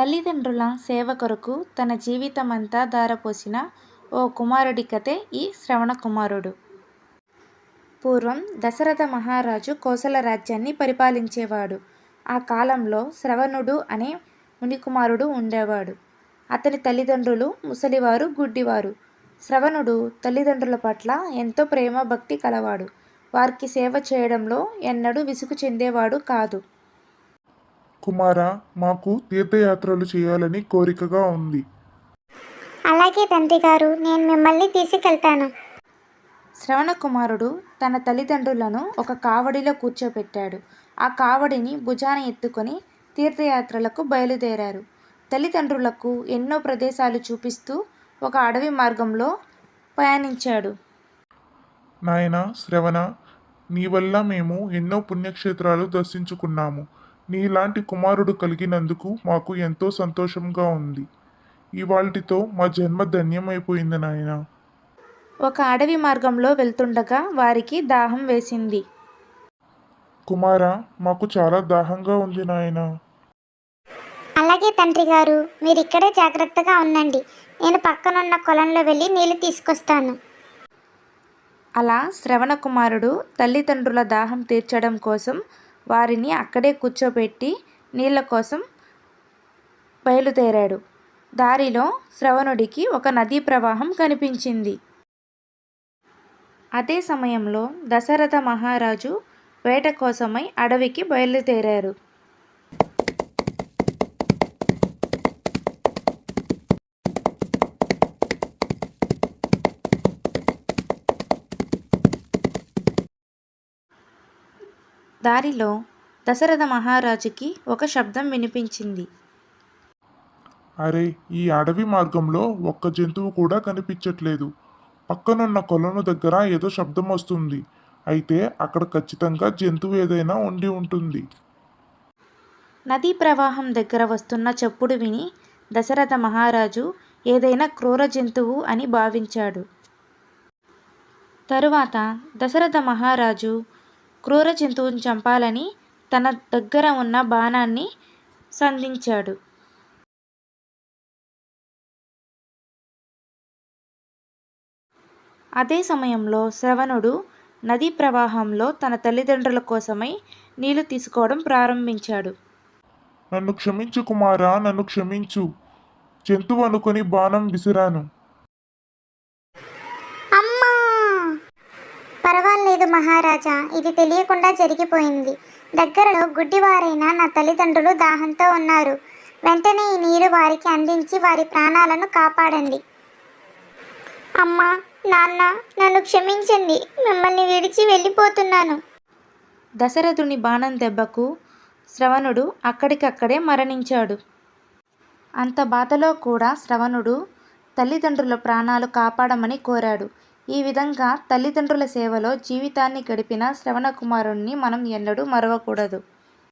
తల్లిదండ్రుల సేవ కొరకు తన జీవితమంతా ధారపోసిన ఓ కుమారుడి కథే ఈ శ్రవణ కుమారుడు. పూర్వం దశరథ మహారాజు కోసల రాజ్యాన్ని పరిపాలించేవాడు. ఆ కాలంలో శ్రవణుడు అనే మునికుమారుడు ఉండేవాడు. అతని తల్లిదండ్రులు ముసలివారు, గుడ్డివారు. శ్రవణుడు తల్లిదండ్రుల పట్ల ఎంతో ప్రేమ భక్తి కలవాడు. వారికి సేవ చేయడంలో ఎన్నడూ విసుగు చెందేవాడు కాదు. కుమారా మాకు తీర్థయాత్రలు చేయాలని కోరికగా ఉంది అలాగే తండ్రిగారు నేను మిమ్మల్ని తీసుకెళ్తాను శ్రవణ కుమారుడు తన తల్లిదండ్రులను ఒక కావడిలో కూర్చోబెట్టాడు. ఆ కావడిని భుజాన ఎత్తుకొని తీర్థయాత్రలకు బయలుదేరారు. తల్లిదండ్రులకు ఎన్నో ప్రదేశాలు చూపిస్తూ ఒక అడవి మార్గంలో పయనించాడు. నాయనా శ్రవణ నీ వల్ల మేము ఎన్నో పుణ్యక్షేత్రాలు దర్శించుకున్నాము నీలాంటి కుమారుడు కలిగినందుకు మాకు ఎంతో సంతోషంగా ఉంది. ఇవాల్టితో మా జన్మ ధన్యమైపోయింది నాయనా. ఒక అడవి మార్గంలో వెళ్తుండగా వారికి దాహం వేసింది. కుమారా మాకు చాలా దాహంగా ఉంది నాయనా. అలాగే తండ్రిగారు మీరు ఇక్కడే జాగ్రత్తగా ఉండండి. నేను పక్కనున్న కొలంలో వెళ్ళి నీళ్ళు తీసుకొస్తాను. అలా శ్రవణ కుమారుడు తల్లిదండ్రుల దాహం తీర్చడం కోసం వారిని అక్కడే కూర్చోబెట్టి నీళ్ళ కోసం బయలుదేరాడు. దారిలో శ్రవణుడికి ఒక నదీ ప్రవాహం కనిపించింది. అదే సమయంలో దశరథ మహారాజు వేట కోసమై అడవికి బయలుదేరారు. దారిలో దశరథ మహారాజుకి ఒక శబ్దం వినిపించింది. అరే ఈ అడవి మార్గంలో ఒక్క జంతువు కూడా కనిపించట్లేదు పక్కనున్న కొలను దగ్గర ఏదో శబ్దం వస్తుంది అయితే అక్కడ ఖచ్చితంగా జంతువు ఏదైనా ఉండి ఉంటుంది నదీ ప్రవాహం దగ్గర వస్తున్న చప్పుడు విని దశరథ మహారాజు ఏదైనా క్రూర జంతువు అని భావించాడు. తరువాత దశరథ మహారాజు క్రూర జంతువును చంపాలని తన దగ్గర ఉన్న బాణాన్ని సంధించాడు. అదే సమయంలో శ్రవణుడు నదీ ప్రవాహంలో తన తల్లిదండ్రుల కోసమై నీళ్ళు తీసుకోవడం ప్రారంభించాడు. నన్ను క్షమించు కుమారా నన్ను క్షమించు జంతువు అనుకుని బాణం విసిరాను అమ్మా లేదు మహారాజా. ఇది తెలియకుండా జరిగిపోయింది. దగ్గరలో గుడ్డివారైన నా తల్లిదండ్రులు దాహంతో ఉన్నారు. వెంటనే ఈ నీరు వారికి అందించి వారి ప్రాణాలను కాపాడండి. అమ్మా నాన్న నన్ను క్షమించండి. మిమ్మల్ని విడిచి వెళ్ళిపోతున్నాను. దశరథుని బాణం దెబ్బకు శ్రవణుడు అక్కడికక్కడే మరణించాడు. అంత బాధలో కూడా శ్రవణుడు తల్లిదండ్రుల ప్రాణాలు కాపాడమని కోరాడు. ఈ విధంగా తల్లిదండ్రుల సేవలో జీవితాన్ని గడిపిన శ్రవణ కుమారుణ్ణి మనం ఎన్నడూ మరవకూడదు.